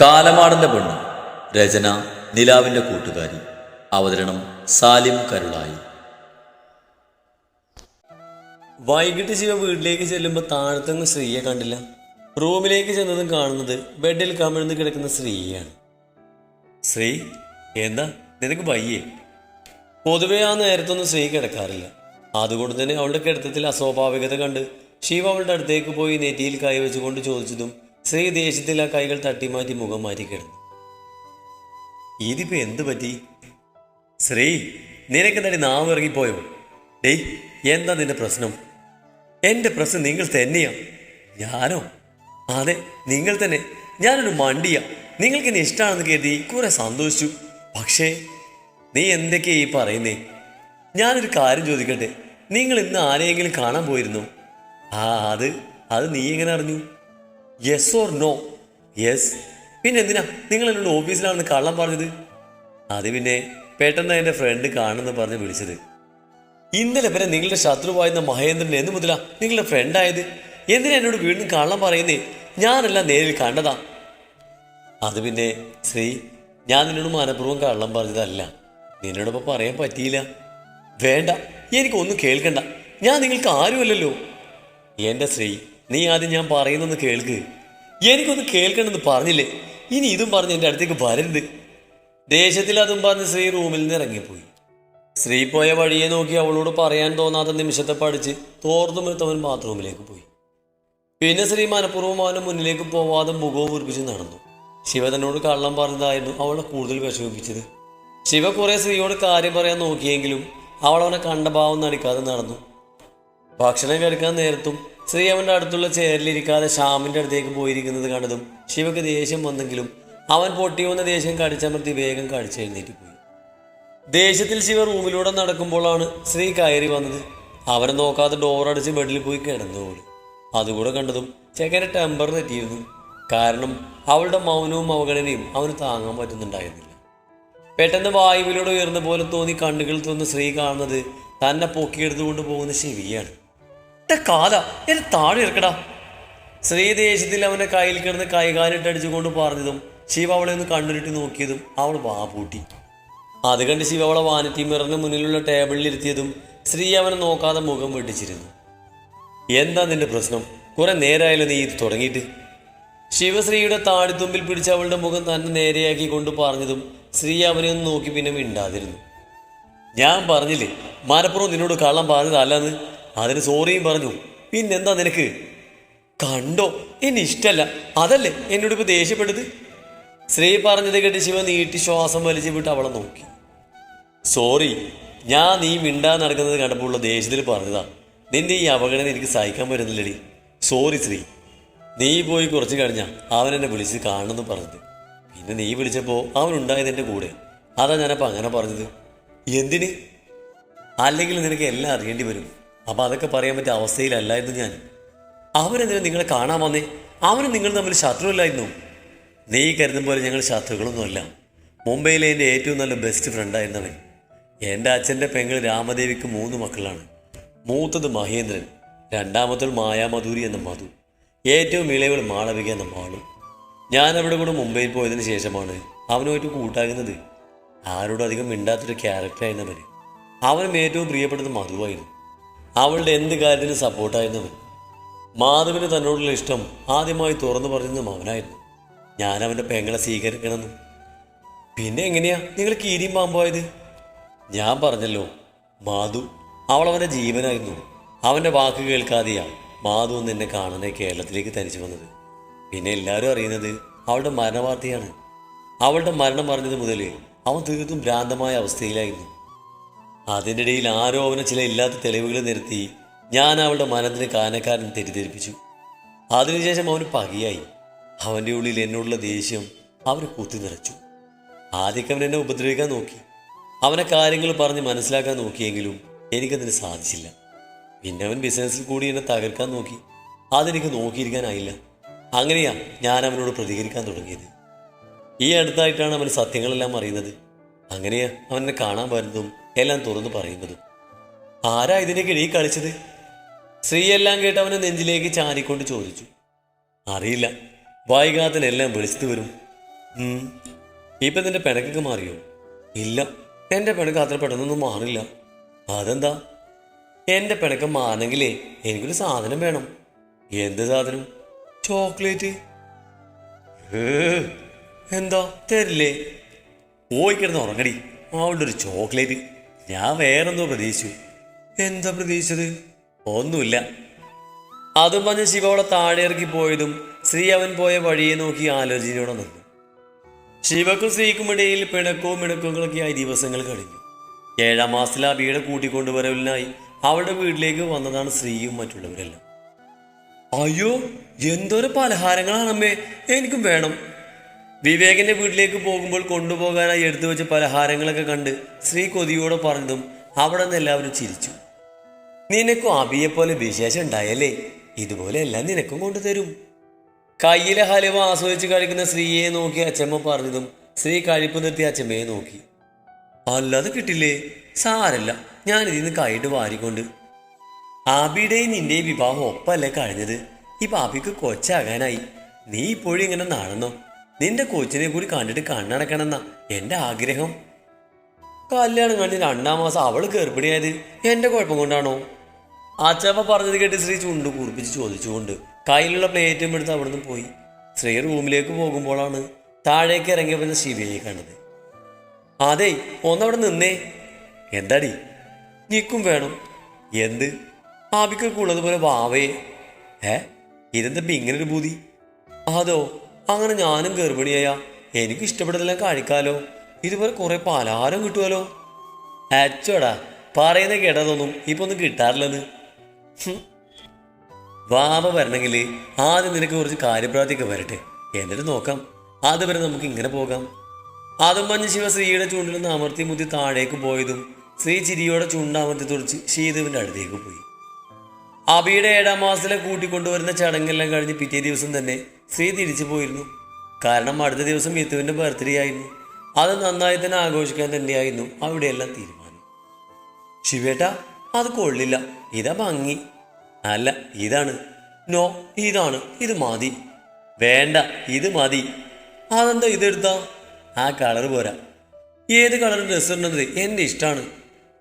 കാലമാടന്റെ പെണ്ണ്. രചന നിലാവിന്റെ കൂട്ടുകാരി. അവതരണം സാലിം കരുളായി. വൈകിട്ട് ശിവ വീട്ടിലേക്ക് ചെല്ലുമ്പോൾ താഴത്തങ്ങ് ശ്രീയെ കണ്ടില്ല. റൂമിലേക്ക് ചെന്നതും കാണുന്നത് ബെഡിൽ കമിഴ്ന്ന് കിടക്കുന്ന ശ്രീയാണ് ശ്രീ എന്താ? നിനക്ക് വയ്യേ? പൊതുവെ ആ നേരത്തൊന്നും ശ്രീ കിടക്കാറില്ല. അതുകൊണ്ട് തന്നെ അവളുടെ കിടത്തത്തിൽ അസ്വാഭാവികത കണ്ട് ശിവ അവളുടെ അടുത്തേക്ക് പോയി നെറ്റിയിൽ കൈവച്ചുകൊണ്ട് ചോദിച്ചതും ശ്രീ ദേഷ്യത്തിൽ ആ കൈകൾ തട്ടിമാറ്റി മുഖം മാറ്റി കിടന്നു. ഇതിപ്പോ എന്ത് പറ്റി? ശ്രീ നിനക്ക് തടി നാവ് ഇറങ്ങിപ്പോയോ ഡേയ് എന്താ നിന്റെ പ്രശ്നം? എന്റെ പ്രശ്നം നിങ്ങൾ തന്നെയാ. ഞാനോ? അതെ നിങ്ങൾ തന്നെ. ഞാനൊരു മണ്ടിയ. നിങ്ങൾക്ക് എന്നെ ഇഷ്ടമാണെന്ന് കരുതി കുറെ സന്തോഷിച്ചു. പക്ഷേ നീ എന്തൊക്കെയാ ഈ പറയുന്നേ? ഞാനൊരു കാര്യം ചോദിക്കട്ടെ? നിങ്ങൾ ഇന്ന് ആരെയെങ്കിലും കാണാൻ പോയിരുന്നു? ആ അത് അത് നീ എങ്ങനെ അറിഞ്ഞു? യെസ് ഓർ നോ യെസ് പിന്നെ എന്തിനാ നിങ്ങൾ എന്നോട് ഓഫീസിലാണെന്ന് കള്ളം പറഞ്ഞത്? അത് പിന്നെ പെട്ടെന്ന് എന്റെ ഫ്രണ്ട് കാണുമെന്ന് പറഞ്ഞ് വിളിച്ചത്. ഇന്നലെ വരെ നിങ്ങളുടെ ശത്രുവായിരുന്ന മഹേന്ദ്രൻ എന്ന് മുതലാ നിങ്ങളുടെ ഫ്രണ്ടായത് എന്തിനാ എന്നോട് വീണ്ടും കള്ളം പറയുന്നേ? ഞാനെല്ലാം നേരിൽ കണ്ടതാ. അത് പിന്നെ ശ്രീ ഞാൻ നിന്നോട് മനഃപൂർവം കള്ളം പറഞ്ഞതല്ല. നിന്നോടൊപ്പം പറയാൻ പറ്റിയില്ല. വേണ്ട എനിക്കൊന്നും കേൾക്കണ്ട. ഞാൻ നിങ്ങൾക്ക് ആരുമല്ലല്ലോ? എന്റെ ശ്രീ നീ ആദ്യം ഞാൻ പറയുന്നൊന്ന് കേൾക്ക്. എനിക്കൊന്ന് കേൾക്കണമെന്ന് പറഞ്ഞില്ലേ? ഇനി ഇതും പറഞ്ഞ് എന്റെ അടുത്തേക്ക് വരരുത്. ദേഷ്യത്തിൽ അതും പറഞ്ഞ് ശ്രീ റൂമിൽ നിന്ന് ഇറങ്ങിപ്പോയി. ശ്രീ പോയ വഴിയെ നോക്കി അവളോട് പറയാൻ തോന്നാത്ത നിമിഷത്തെ പഠിച്ച് തോർന്നുമെത്തവൻ ബാത്റൂമിലേക്ക് പോയി. പിന്നെ ശ്രീ മനഃപൂർവം അവന്റെ മുന്നിലേക്ക് പോവാതെ മുഖവും ഉറപ്പിച്ച് നടന്നു. ശിവ തന്നോട് കള്ളം പറഞ്ഞതായിരുന്നു അവളെ കൂടുതൽ വിഷമിപ്പിച്ചത്. ശിവ കുറെ സ്ത്രീയോട് കാര്യം പറയാൻ നോക്കിയെങ്കിലും അവൾ അവനെ കണ്ട ഭാവം നടിക്കാതെ നടന്നു. ഭക്ഷണം കഴിക്കാൻ നേരത്തും ശ്രീ അവന്റെ അടുത്തുള്ള ചേരലിരിക്കാതെ ശ്യാമിന്റെ അടുത്തേക്ക് പോയിരിക്കുന്നത് കണ്ടതും ശിവക്ക് ദേഷ്യം വന്നെങ്കിലും അവൻ പൊട്ടിയൊന്ന ദേഷ്യം കടിച്ചമർത്തി വേഗം കടിച്ചെഴുന്നേറ്റ് പോയി ദേഷ്യത്തിൽ ശിവ റൂമിലൂടെ നടക്കുമ്പോഴാണ് ശ്രീ കയറി വന്നത്. അവരെ നോക്കാതെ ഡോർ അടിച്ച് ബെഡിൽ പോയി കിടന്നോളൂ. അതുകൂടെ കണ്ടതും ചെക്കനെ ടെമ്പർ തെറ്റിയിരുന്നു. കാരണം അവളുടെ മൗനവും അവഗണനയും അവന് താങ്ങാൻ പറ്റുന്നുണ്ടായിരുന്നില്ല. പെട്ടെന്ന് വായുവിലൂടെ ഉയർന്ന പോലെ തോന്നി കണ്ണുകൾ തോന്നുന്ന ശ്രീ കാണുന്നത് തന്നെ പൊക്കിയെടുത്തുകൊണ്ട് പോകുന്ന ശിവിയാണ്. "ടാ കാല എന്നെ താഴെ ഇറക്കടാ. സ്ത്രീ ദേശത്തിൽ അവന്റെ കയ്യിൽ കിടന്ന് കൈകാലിട്ട് അടിച്ചുകൊണ്ട് പറഞ്ഞതും ശിവ അവളെ ഒന്ന് കണ്ണുരുട്ടി നോക്കിയതും അവൾ വാ പൂട്ടി. അത് കണ്ട് ശിവ അവളെ വാനത്തി മിറന്ന് മുന്നിലുള്ള ടേബിളിൽ ഇരുത്തിയതും ശ്രീ അവനെ നോക്കാതെ മുഖം വെട്ടിച്ചിരുന്നു. എന്താ നിന്റെ പ്രശ്നം? കുറെ നേരമായാലും നീ ഇത് തുടങ്ങിയിട്ട്. ശിവശ്രീയുടെ താടിത്തുമ്പിൽ പിടിച്ച അവളുടെ മുഖം തന്നെ നേരെയാക്കി കൊണ്ട് പറഞ്ഞതും ശ്രീ അവനെ ഒന്ന് നോക്കി പിന്നെ മിണ്ടാതിരുന്നു. ഞാൻ പറഞ്ഞില്ലേ മനപ്പുറം നിന്നോട് കള്ളം പറഞ്ഞതല്ലെന്ന്? അതിന് സോറിയും പറഞ്ഞു പിന്നെന്താ നിനക്ക്? കണ്ടോ? എന്നെ ഇഷ്ടല്ല. അതല്ലേ എന്നോട് ഇപ്പൊ ദേഷ്യപ്പെട്ടത്? ശ്രീ പറഞ്ഞത് കേട്ട് ശിവ നീട്ടി ശ്വാസം വലിച്ചു വിട്ട് അവളെ നോക്കി. സോറി ഞാൻ നീ മിണ്ടാൻ നടക്കുന്നത് കണ്ടപ്പോൾ ഉള്ള ദേഷ്യത്തിൽ പറഞ്ഞതാ. നിന്റെ ഈ അവഗണന എനിക്ക് സഹിക്കാൻ പറ്റുന്നില്ലടി. സോറി ശ്രീ നീ പോയി കുറച്ച് കഴിഞ്ഞാ അവൻ എന്നെ വിളിച്ച് കാണണമെന്ന് പറഞ്ഞത്. പിന്നെ നീ വിളിച്ചപ്പോൾ അവൻ ഉണ്ടായത് എന്റെ കൂടെ. അതാ ഞാനപ്പോൾ അങ്ങനെ പറഞ്ഞത്. എന്തിന്? അല്ലെങ്കിൽ നിനക്ക് എല്ലാം അറിയേണ്ടി വരും. അപ്പം അതൊക്കെ പറയാൻ പറ്റിയ അവസ്ഥയിലല്ലായിരുന്നു ഞാൻ. അവനെന്തിനാ നിങ്ങളെ കാണാൻ വന്നേ? അവനും നിങ്ങൾ തമ്മിൽ ശത്രുവല്ലായിരുന്നു? നീ കരുതും പോലെ ഞങ്ങൾ ശത്രുക്കളൊന്നുമല്ല. മുംബൈയിലെ എന്റെ ഏറ്റവും നല്ല ബെസ്റ്റ് ഫ്രണ്ടായിരുന്നവൻ എന്റെ അച്ഛന്റെ പെങ്ങൾ രാമദേവിക്ക് മൂന്ന് മക്കളാണ്. മൂത്തത് മഹേന്ദ്രൻ രണ്ടാമത്തത് മായാമധൂരി എന്ന മധു. ഏറ്റവും ഇളയവൾ മാളവിക എന്ന മാളു. ഞാൻ കൂടെ മുംബൈയിൽ പോയതിന് ശേഷമാണ് അവനുമായിട്ട് കൂട്ടാകുന്നത്. ആരോടും അധികം മിണ്ടാത്തൊരു ക്യാരക്ടറായിരുന്നവർ അവനും ഏറ്റവും പ്രിയപ്പെട്ടത് മധുവായിരുന്നു. അവളുടെ എന്ത് കാര്യത്തിനും സപ്പോർട്ടായിരുന്നവൻ മാധവിന് തന്നോടുള്ള ഇഷ്ടം ആദ്യമായി തുറന്നു പറഞ്ഞതും അവനായിരുന്നു ഞാൻ അവന്റെ പെങ്ങളെ സ്വീകരിക്കണമെന്ന്. പിന്നെ എങ്ങനെയാ നിങ്ങൾ കീരിയും പാമ്പായത് ഞാൻ പറഞ്ഞല്ലോ മാധു അവളവന്റെ ജീവനായിരുന്നു. അവന്റെ വാക്ക് കേൾക്കാതെയാണ് മാധു എന്നെ കാണാനായി കേരളത്തിലേക്ക് തനിച്ചു വന്നത്. പിന്നെ എല്ലാവരും അറിയുന്നത് അവളുടെ മരണവാർത്തയാണ്. അവളുടെ മരണം പറഞ്ഞത് മുതൽ അവൻ തീർത്തും ഭ്രാന്തമായ അവസ്ഥയിലായിരുന്നു. അതിന്റെ ഇടയിൽ ആരോ ചില ഇല്ലാത്ത തെളിവുകൾ നിരത്തി ഞാൻ അവളുടെ മനത്തിന് കാനക്കാരൻ തെറ്റിദ്ധരിപ്പിച്ചു. അതിനുശേഷം അവന് പകയായി. അവന്റെ ഉള്ളിൽ എന്നോടുള്ള ദേഷ്യം അവന് കുത്തി നിറച്ചു. ആദ്യമൊക്കെ അവൻ എന്നെ ഉപദ്രവിക്കാൻ നോക്കി. അവനെ കാര്യങ്ങൾ പറഞ്ഞ് മനസ്സിലാക്കാൻ നോക്കിയെങ്കിലും എനിക്കതിന് സാധിച്ചില്ല. പിന്നെ അവൻ ബിസിനസ്സിൽ കൂടി എന്നെ തകർക്കാൻ നോക്കി. അതെനിക്ക് നോക്കിയിരിക്കാനായില്ല. അങ്ങനെയാ ഞാൻ അവനോട് പ്രതികരിക്കാൻ തുടങ്ങിയത്. ഈ അടുത്തായിട്ടാണ് അവൻ സത്യങ്ങളെല്ലാം അറിയുന്നത്. അങ്ങനെയാ അവനെ കാണാൻ വരുന്നതും എല്ലാം തുറന്നു പറയുന്നതും. ആരാ ഇതിനെ കിഴി കളിച്ചത്? സ്ത്രീയെല്ലാം കേട്ട് അവനെ നെഞ്ചിലേക്ക് ചാരിക്കൊണ്ട് ചോദിച്ചു. അറിയില്ല. വൈകാത്തിനെല്ലാം വിളിച്ചു വരും. ഇപ്പം നിന്റെ പിണക്കൊക്കെ മാറിയോ? ഇല്ല. എന്റെ പിണക്ക് അത്ര പെട്ടെന്നൊന്നും മാറില്ല. അതെന്താ? എന്റെ പിണക്കം മാറണമെങ്കിലേ എനിക്കൊരു സാധനം വേണം. എന്ത് സാധനം? ചോക്ലേറ്റ്. എന്താ? തരില്ലേ? പോയി കിടന്ന് ഉറങ്ങടി. അവളുടെ ഒരു ചോക്ലേറ്റ്. ഞാൻ വേറെന്തോ പ്രതീക്ഷിച്ചു. എന്താ പ്രതീക്ഷിച്ചത്? ഒന്നുമില്ല. അതും പറഞ്ഞ് ശിവ അവളെ താഴെ ഇറക്കി പോയതും ശ്രീ അവൻ പോയ വഴിയെ നോക്കി ആലോചനയോടെ നിന്നു. ശിവക്കും ശ്രീക്കും ഇടയിൽ പിണക്കവും മിണക്കങ്ങളൊക്കെയായി ദിവസങ്ങൾ കഴിഞ്ഞു. ഏഴാം മാസത്തിൽ അബിയുടെ കൂട്ടിക്കൊണ്ടുവരവിലായി അവളുടെ വീട്ടിലേക്ക് വന്നതാണ് ശ്രീയും മറ്റുള്ളവരെല്ലാം. അയ്യോ എന്തോരം പലഹാരങ്ങളാണമ്മേ. എനിക്കും വേണം. വിവേകിന്റെ വീട്ടിലേക്ക് പോകുമ്പോൾ കൊണ്ടുപോകാനായി എടുത്തു വെച്ച പലഹാരങ്ങളൊക്കെ കണ്ട് ശ്രീ കൊതിയോടെ പറഞ്ഞതും അവിടെ നിന്ന് എല്ലാവരും ചിരിച്ചു. നിനക്കും അബിയെ പോലെ വിശേഷം ഉണ്ടായല്ലേ? ഇതുപോലെ എല്ലാം നിനക്കും കൊണ്ടുതരും. കയ്യിലെ ഹലുവ ആസ്വദിച്ച് കഴിക്കുന്ന സ്ത്രീയെ നോക്കി അച്ഛമ്മ പറഞ്ഞതും സ്ത്രീ കഴിപ്പ് നിർത്തി അച്ഛമ്മയെ നോക്കി. അല്ലാതെ കിട്ടില്ലേ? സാരല്ല. ഞാൻ ഇതിന്ന് കൈയിട്ട് വാരിക്കൊണ്ട്. ആബിയുടെയും നിന്റെ വിവാഹം ഒപ്പല്ലേ കഴിഞ്ഞത്? ഈ ആബിക്ക് കൊച്ചാകാനായി. നീ ഇപ്പോഴും ഇങ്ങനെ നടന്നോ? നിന്റെ കൊച്ചിനെ കൂടി കണ്ടിട്ട് കണ്ണടക്കണമെന്നാ എന്റെ ആഗ്രഹം. കല്യാണം കഴിഞ്ഞ് രണ്ടാം മാസം അവൾ ഗർഭിണിയായത് എന്റെ കുഴപ്പം കൊണ്ടാണോ? അച്ചമ്മ പറഞ്ഞത് കേട്ട് ശ്രീ ചുണ്ട് കുറിപ്പിച്ച് ചോദിച്ചുകൊണ്ട് കയ്യിലുള്ള പ്ലേറ്റും എടുത്ത് അവിടുന്ന് പോയി. ശ്രീ റൂമിലേക്ക് പോകുമ്പോഴാണ് താഴേക്ക് ഇറങ്ങിയപ്പോൾ ശിവയെ കണ്ടത്. അതെ ഒന്നവിടെ നിന്നേ. എന്താടി? നിൽക്കും വേണം. എന്ത്? ആബിക്കൊക്കെ ഉള്ളതുപോലെ വാവേ ഏ? ഇതെന്താ ഇങ്ങനൊരു ഇങ്ങനെ ഒരു അതോ അങ്ങനെ ഞാനും ഗർഭിണിയായ എനിക്ക് ഇഷ്ടപ്പെട്ടതെല്ലാം കഴിക്കാലോ. ഇതുപോലെ കുറെ പലഹാരം കിട്ടുമല്ലോ അച്ചോടാ പറയുന്ന കേട്ടതൊന്നും ഇപ്പൊ ഒന്നും കിട്ടാറില്ലെന്ന്. വാവ വരണമെങ്കിൽ ആദ്യം നിനക്ക് കുറച്ച് കാര്യപ്രാപ്തിയൊക്കെ വരട്ടെ. എന്നിട്ട് നോക്കാം. അതുവരെ നമുക്ക് ഇങ്ങനെ പോകാം. അതും മഞ്ഞ് ശിവ ശ്രീയുടെ ചൂണ്ടിൽ നിന്ന് അമർത്തി മുത്തി താഴേക്ക് പോയതും ശ്രീ ചിരിയോടെ ചൂണ്ടാമർത്തി തുറച്ച് ശീതുവിന്റെ അടുത്തേക്ക് പോയി. അബിയുടെ ഏഴാം മാസത്തിലെ കൂട്ടിക്കൊണ്ടുവരുന്ന ചടങ്ങെല്ലാം കഴിഞ്ഞ് പിറ്റേ ദിവസം തന്നെ സ്ത്രീ തിരിച്ചു പോയിരുന്നു. കാരണം അടുത്ത ദിവസം യത്തുവിന്റെ ബർത്ത്ഡേ ആയിരുന്നു. അത് നന്നായി തന്നെ ആഘോഷിക്കാൻ തന്നെയായിരുന്നു അവിടെയെല്ലാം തീരുമാനം. ശിവേട്ട അത് കൊള്ളില്ല. ഇതാ ഭംഗി. അല്ല ഇതാണ്. നോ ഇതാണ്. ഇത് മതി. വേണ്ട ഇത് മതി. അതെന്താ ഇതെടുത്താ? ആ കളർ പോരാ. ഏത് കളർ ഡ്രസ്സ് ഉണ്ടെന്നത് എന്റെ ഇഷ്ടമാണ്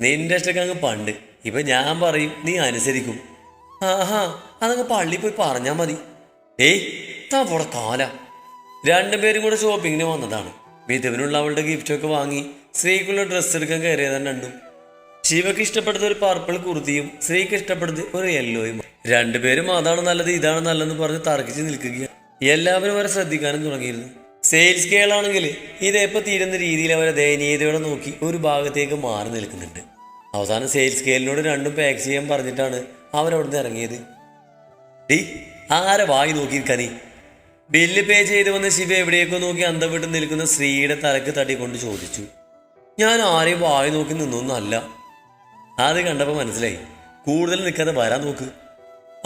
നിന്റെ ഇഷ്ടമൊക്കെ അങ്ങ് പണ്ട്. ഇപ്പൊ ഞാൻ പറയും നീ അനുസരിക്കും. ആഹാ അതങ്ങ് പള്ളി പോയി പറഞ്ഞാ മതി. ഏയ് താ പോടെ കാല. രണ്ടുപേരും കൂടെ ഷോപ്പിങ്ങിന് വന്നതാണ്. വിധവിനുള്ള അവളുടെ ഗിഫ്റ്റൊക്കെ വാങ്ങി സ്ത്രീക്കുള്ള ഡ്രസ്സ് എടുക്കാൻ കയറിയതാണ് രണ്ടും. ശിവക്ക് ഇഷ്ടപ്പെട്ടത് ഒരു പർപ്പിൾ കുർത്തിയും സ്ത്രീക്ക് ഇഷ്ടപ്പെട്ടത് ഒരു യെല്ലോയും രണ്ടുപേരും അതാണ് നല്ലത് ഇതാണ് നല്ലതെന്ന് പറഞ്ഞ് തർക്കിച്ച് നിൽക്കുകയാണ്. എല്ലാവരും അവരെ ശ്രദ്ധിക്കാനും തുടങ്ങിയിരുന്നു. സെയിൽസ് കേളാണെങ്കിൽ ഇതെപ്പോ തീരുന്ന രീതിയിൽ അവരെ ദയനീയതയോടെ നോക്കി ഒരു ഭാഗത്തേക്ക് മാറി നിൽക്കുന്നുണ്ട്. അവസാനം സെയിൽസ് കേലിനോട് രണ്ടും പാക്ക് ചെയ്യാൻ പറഞ്ഞിട്ടാണ് അവരവിടുന്ന് ഇറങ്ങിയത്. ഡി ആരെ വായി നോക്കി കനി ബില്ല് പേ ചെയ്ത് വന്ന ശിവ എവിടേക്കോ നോക്കി അന്തം നിൽക്കുന്ന സ്ത്രീയുടെ തലക്ക് തട്ടിക്കൊണ്ട് ചോദിച്ചു. ഞാൻ ആരെയും വായി നോക്കി നിന്നൊന്നല്ല അത് കണ്ടപ്പോൾ മനസ്സിലായി. കൂടുതൽ നിൽക്കാതെ വരാൻ നോക്ക്.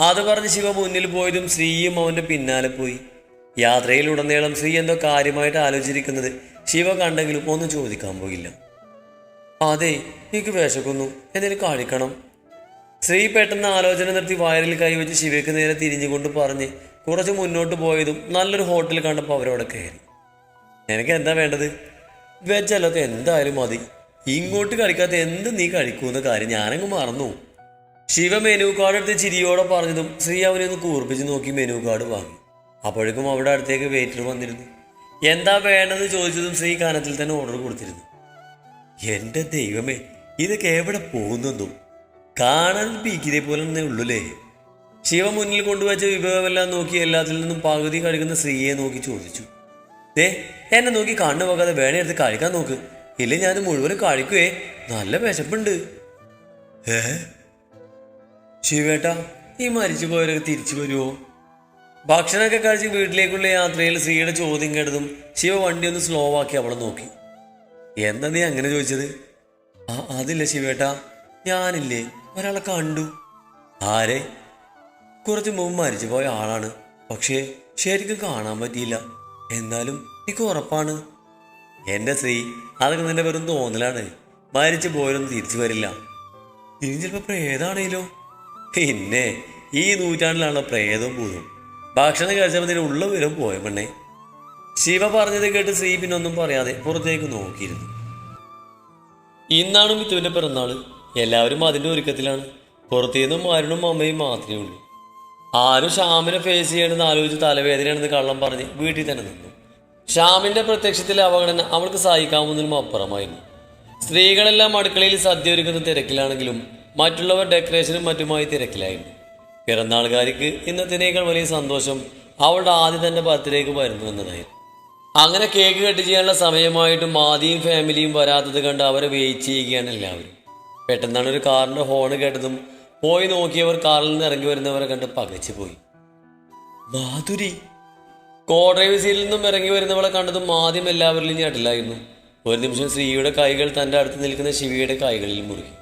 അത് പറഞ്ഞ് ശിവ മുന്നിൽ പോയതും സ്ത്രീയും അവന്റെ പിന്നാലെ പോയി. യാത്രയിലുടനീളം സ്ത്രീ എന്തോ കാര്യമായിട്ട് ആലോചിച്ചിരിക്കുന്നത് ശിവ കണ്ടെങ്കിലും ഒന്നും ചോദിക്കാൻ പോയില്ല. അതെ എനിക്ക് വിശക്കുന്നു. എന്തെങ്കിലും കാണിക്കണം. ശ്രീ പെട്ടെന്ന് ആലോചന നിർത്തി വയറിൽ കൈവച്ച് ശിവയ്ക്ക് നേരെ തിരിഞ്ഞുകൊണ്ട് പറഞ്ഞ് കുറച്ച് മുന്നോട്ട് പോയതും നല്ലൊരു ഹോട്ടൽ കണ്ടപ്പോൾ അവരവിടെ കയറി. എനിക്ക് എന്താ വേണ്ടത്? അല്ലാത്ത എന്തായാലും മതി. ഇങ്ങോട്ട് കഴിക്കാത്ത എന്ത് നീ കഴിക്കൂന്ന കാര്യം ഞാനങ്ങ് മറന്നു. ശിവ മെനു കാർഡ് എടുത്ത് ചിരിയോടെ പറഞ്ഞതും ശ്രീ അവനെ ഒന്ന് കൂർപ്പിച്ച് നോക്കി മെനു കാർഡ് വാങ്ങി. അപ്പോഴേക്കും അവിടെ അടുത്തേക്ക് വെയിറ്റർ വന്നിരുന്നു. എന്താ വേണ്ടെന്ന് ചോദിച്ചതും ശ്രീ കാനത്തിൽ തന്നെ ഓർഡർ കൊടുത്തിരുന്നു. എന്റെ ദൈവമേ ഇതൊക്കെ എവിടെ പോകുന്നെന്നോ കാണാൻ പീക്കിനെ പോലെ തന്നെ ഉള്ളൂല്ലേ? ശിവ മുന്നിൽ കൊണ്ടുവച്ച വിഭവമെല്ലാം നോക്കി എല്ലാത്തിൽ നിന്നും പകുതി കഴിക്കുന്ന സ്ത്രീയെ നോക്കി ചോദിച്ചു. ദേ എന്നെ നോക്കി കണ്ണു പോകാതെ വേണേ എടുത്ത് കഴിക്കാൻ നോക്ക്. ഇല്ല ഞാൻ മുഴുവനും കഴിക്കുവേ. നല്ല വിശപ്പുണ്ട്. ഏ? ശിവേട്ടാ ഈ മരിച്ചു പോയവരൊക്കെ തിരിച്ചു വരുമോ ഭക്ഷണമൊക്കെ കഴിച്ച് വീട്ടിലേക്കുള്ള യാത്രയിൽ സ്ത്രീയുടെ ചോദ്യം കേട്ടതും ശിവ വണ്ടി ഒന്ന് സ്ലോ ആക്കി അവളെ നോക്കി. എന്താ നീ അങ്ങനെ ചോദിച്ചത്? ആ അതില്ല ശിവേട്ടാ ഞാനില്ലേ. ഒരാളെ കണ്ടു. ആരെ? കുറച്ച് മുമ്പ് മരിച്ചു പോയ ആളാണ്. പക്ഷേ ശരിക്കും കാണാൻ പറ്റിയില്ല. എന്നാലും എനിക്ക് ഉറപ്പാണ്. എന്റെ സ്ത്രീ അതൊക്കെ നിന്റെ വെറും തോന്നലാണ്. മരിച്ചു പോയാലൊന്നും തിരിച്ചു വരില്ല. ഇനി ചിലപ്പോ പ്രേതാണേലോ? പിന്നെ ഈ നൂറ്റാണ്ടിലാണല്ലോ പ്രേതവും പൂതും ഭക്ഷണം കഴിച്ചപ്പോൾ നിന്റെ ഉള്ള വിവരം പോയ പെണ്ണേ. ശിവ പറഞ്ഞത് കേട്ട് ശ്രീ പിന്നൊന്നും പറയാതെ പുറത്തേക്ക് നോക്കിയിരുന്നു. ഇന്നാണ് മിത്തുവിന്റെ പിറന്നാൾ. എല്ലാവരും അതിന്റെ ഒരുക്കത്തിലാണ്. പുറത്തുനിന്നും അരുണും അമ്മയും മാത്രമേ ഉള്ളൂ. ആരും ഷ്യാമിനെ ഫേസ് ചെയ്യണമെന്ന് ആലോചിച്ച് തലവേദനയാണെന്ന് കള്ളം പറഞ്ഞ് വീട്ടിൽ തന്നെ നിന്നു. ഷ്യാമിന്റെ പ്രത്യക്ഷത്തിലെ അവഗണന അവൾക്ക് സഹിക്കാവുന്നതിനും അപ്പുറമായിരുന്നു. സ്ത്രീകളെല്ലാം അടുക്കളയിൽ സദ്യ ഒരുക്കുന്ന തിരക്കിലാണെങ്കിലും മറ്റുള്ളവർ ഡെക്കറേഷനും മറ്റുമായി തിരക്കിലായിരുന്നു. പിറന്നാളുകാരിക്ക് ഇന്നത്തിനേക്കാൾ വലിയ സന്തോഷം അവളുടെ ആദ്യം തന്നെ ബർത്ത്ഡേക്ക് വരുന്നു എന്നതായിരുന്നു. അങ്ങനെ കേക്ക് കട്ട് ചെയ്യാനുള്ള സമയമായിട്ടും ആദ്യം ഫാമിലിയും വരാത്തത് കണ്ട് അവരെ വെയിറ്റ് ചെയ്യുകയാണ് എല്ലാവരും. പെട്ടെന്നാണ് ഒരു കാറിന്റെ ഹോൺ കേട്ടതും പോയി നോക്കിയവർ കാറിൽ നിന്ന് ഇറങ്ങി വരുന്നവരെ കണ്ട് പകച്ചു പോയി. മാധുരി. കോ ഡ്രൈവ് സീറ്റിൽ നിന്നും ഇറങ്ങി വരുന്നവളെ കണ്ടതും ആദ്യം എല്ലാവരിലും ഞെട്ടിലായിരുന്നു. ഒരു നിമിഷം ശ്രീയുടെ കൈകൾ തന്റെ അടുത്ത് നിൽക്കുന്ന ശിവയുടെ കൈകളിൽ മുറുകി.